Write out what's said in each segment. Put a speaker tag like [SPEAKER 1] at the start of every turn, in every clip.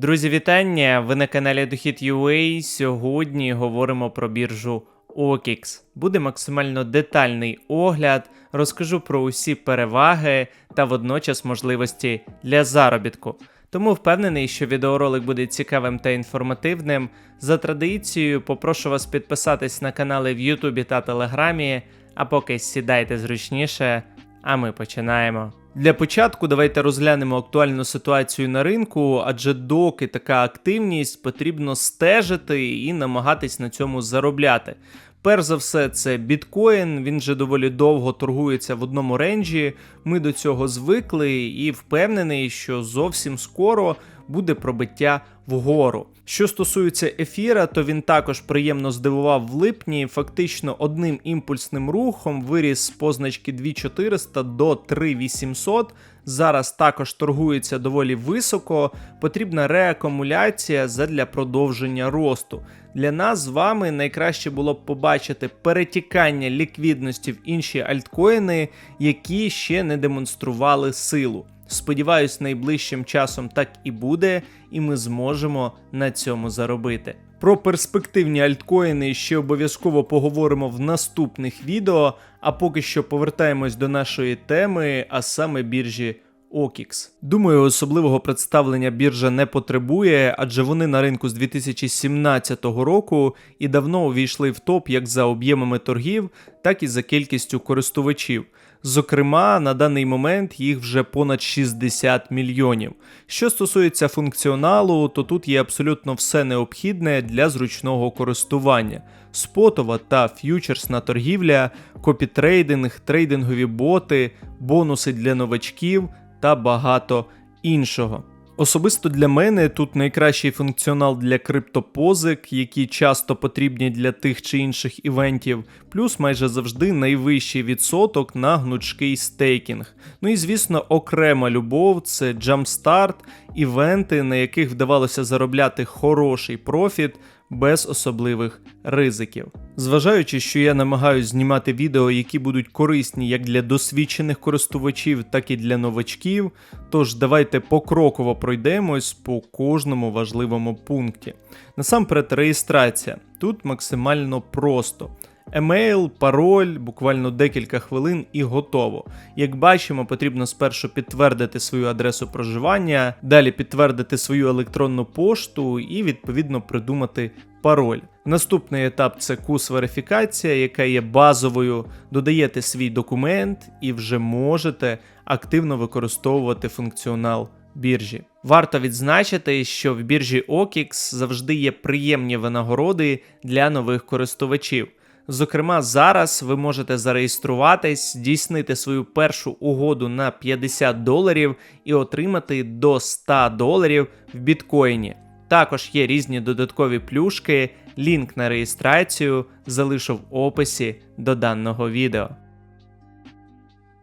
[SPEAKER 1] Друзі, вітання! Ви на каналі Дохід UA. Сьогодні говоримо про біржу OKX. Буде максимально детальний огляд, розкажу про усі переваги та водночас можливості для заробітку. Тому впевнений, що відеоролик буде цікавим та інформативним. За традицією, попрошу вас підписатись на канали в Ютубі та Телеграмі, а поки сідайте зручніше, а ми починаємо. Для початку давайте розглянемо актуальну ситуацію на ринку, адже доки така активність потрібно стежити і намагатись на цьому заробляти. Перш за все, це біткоін. Він вже доволі довго торгується в одному ренджі. Ми до цього звикли і впевнений, що зовсім скоро буде пробиття вгору. Що стосується ефіра, то він також приємно здивував в липні. Фактично одним імпульсним рухом виріс з позначки 2400 до 3800. Зараз також торгується доволі високо. Потрібна реакумуляція задля продовження росту. Для нас з вами найкраще було б побачити перетікання ліквідності в інші альткоїни, які ще не демонстрували силу. Сподіваюсь, найближчим часом так і буде, і ми зможемо на цьому заробити. Про перспективні альткоїни ще обов'язково поговоримо в наступних відео. А поки що повертаємось до нашої теми, а саме біржі OKX. Думаю, особливого представлення біржа не потребує, адже вони на ринку з 2017 року і давно увійшли в топ як за об'ємами торгів, так і за кількістю користувачів. Зокрема, на даний момент їх вже понад 60 мільйонів. Що стосується функціоналу, то тут є абсолютно все необхідне для зручного користування: спотова та ф'ючерсна торгівля, копітрейдинг, трейдингові боти, бонуси для новачків та багато іншого. Особисто для мене тут найкращий функціонал для криптопозик, які часто потрібні для тих чи інших івентів, плюс майже завжди найвищий відсоток на гнучкий стейкінг. Ну і звісно, окрема любов це Jumpstart, івенти, на яких вдавалося заробляти хороший профіт без особливих ризиків. Зважаючи, що я намагаюся знімати відео, які будуть корисні як для досвідчених користувачів, так і для новачків. Тож давайте покроково пройдемось по кожному важливому пункті. Насамперед, реєстрація. Тут максимально просто. Емейл, пароль, буквально декілька хвилин і готово. Як бачимо, потрібно спершу підтвердити свою адресу проживання, далі підтвердити свою електронну пошту і відповідно придумати пароль. Наступний етап це кус верифікація, яка є базовою. Додаєте свій документ і вже можете активно використовувати функціонал біржі. Варто відзначити, що в біржі OKX завжди є приємні винагороди для нових користувачів. Зокрема, зараз ви можете зареєструватись, здійснити свою першу угоду на 50 доларів і отримати до 100 доларів в біткоїні. Також є різні додаткові плюшки, лінк на реєстрацію залишу в описі до даного відео.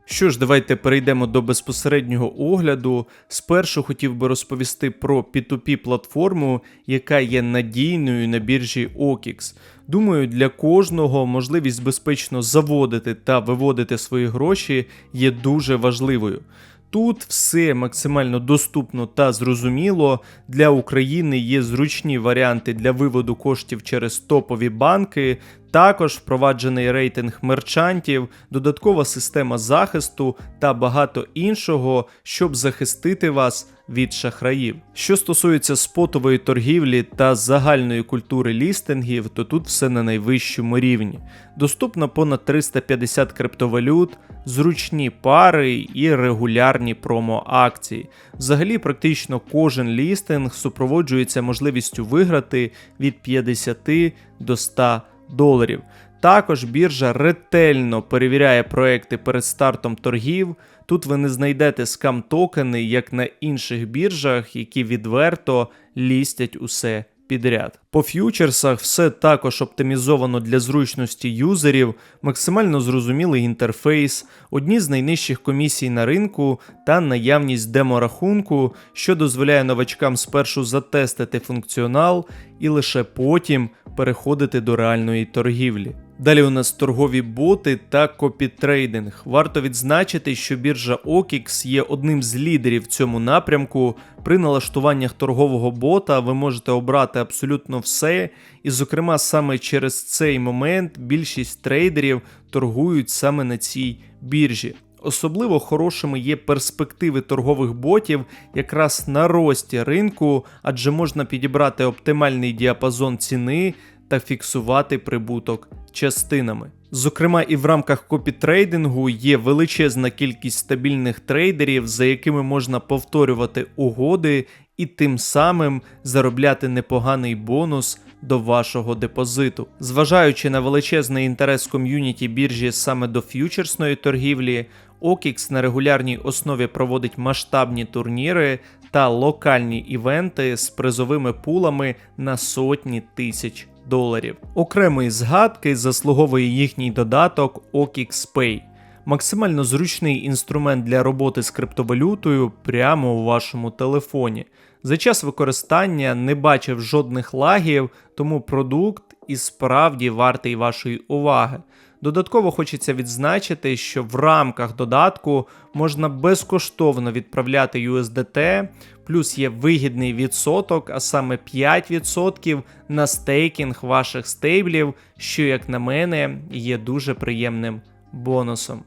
[SPEAKER 1] Що ж, давайте перейдемо до безпосереднього огляду. Спершу хотів би розповісти про P2P платформу, яка є надійною на біржі OKX. Думаю, для кожного можливість безпечно заводити та виводити свої гроші є дуже важливою. Тут все максимально доступно та зрозуміло. Для України є зручні варіанти для виводу коштів через топові банки. Також впроваджений рейтинг мерчантів, додаткова система захисту та багато іншого, щоб захистити вас від шахраїв. Що стосується спотової торгівлі та загальної культури лістингів, то тут все на найвищому рівні. Доступно понад 350 криптовалют, зручні пари і регулярні промо-акції. Взагалі, практично кожен лістинг супроводжується можливістю виграти від 50 до 100 доларів. Також біржа ретельно перевіряє проекти перед стартом торгів. Тут ви не знайдете скам токени, як на інших біржах, які відверто лістять усе підряд. По ф'ючерсах все також оптимізовано для зручності юзерів, максимально зрозумілий інтерфейс, одні з найнижчих комісій на ринку та наявність деморахунку, що дозволяє новачкам спершу затестити функціонал і лише потім переходити до реальної торгівлі. Далі у нас торгові боти та копітрейдинг. Варто відзначити, що біржа OKX є одним з лідерів в цьому напрямку. При налаштуваннях торгового бота ви можете обрати абсолютно все, і, зокрема, саме через цей момент більшість трейдерів торгують саме на цій біржі. Особливо хорошими є перспективи торгових ботів якраз на рості ринку, адже можна підібрати оптимальний діапазон ціни та фіксувати прибуток частинами. Зокрема, і в рамках копітрейдингу є величезна кількість стабільних трейдерів, за якими можна повторювати угоди і тим самим заробляти непоганий бонус до вашого депозиту. Зважаючи на величезний інтерес ком'юніті біржі саме до ф'ючерсної торгівлі, OKX на регулярній основі проводить масштабні турніри та локальні івенти з призовими пулами на сотні тисяч доларів. Окремої згадки заслуговує їхній додаток OKX Pay. Максимально зручний інструмент для роботи з криптовалютою прямо у вашому телефоні. За час використання не бачив жодних лагів, тому продукт і справді вартий вашої уваги. Додатково хочеться відзначити, що в рамках додатку можна безкоштовно відправляти USDT, плюс є вигідний відсоток, а саме 5% на стейкінг ваших стейблів, що, як на мене, є дуже приємним бонусом.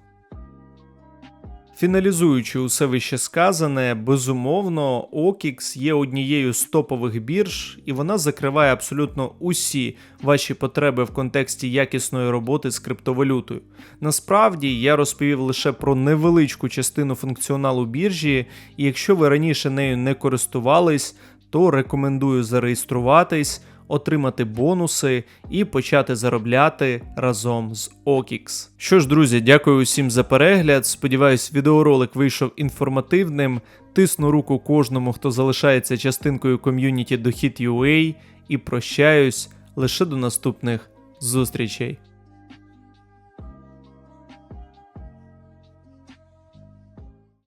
[SPEAKER 1] Фіналізуючи усе вище сказане, безумовно, OKX є однією з топових бірж, і вона закриває абсолютно усі ваші потреби в контексті якісної роботи з криптовалютою. Насправді я розповів лише про невеличку частину функціоналу біржі, і якщо ви раніше нею не користувались, то рекомендую зареєструватись отримати бонуси і почати заробляти разом з OKX. Що ж, друзі, дякую усім за перегляд. Сподіваюсь, відеоролик вийшов інформативним. Тисну руку кожному, хто залишається частинкою ком'юніті Дохід.ua і прощаюсь лише до наступних зустрічей.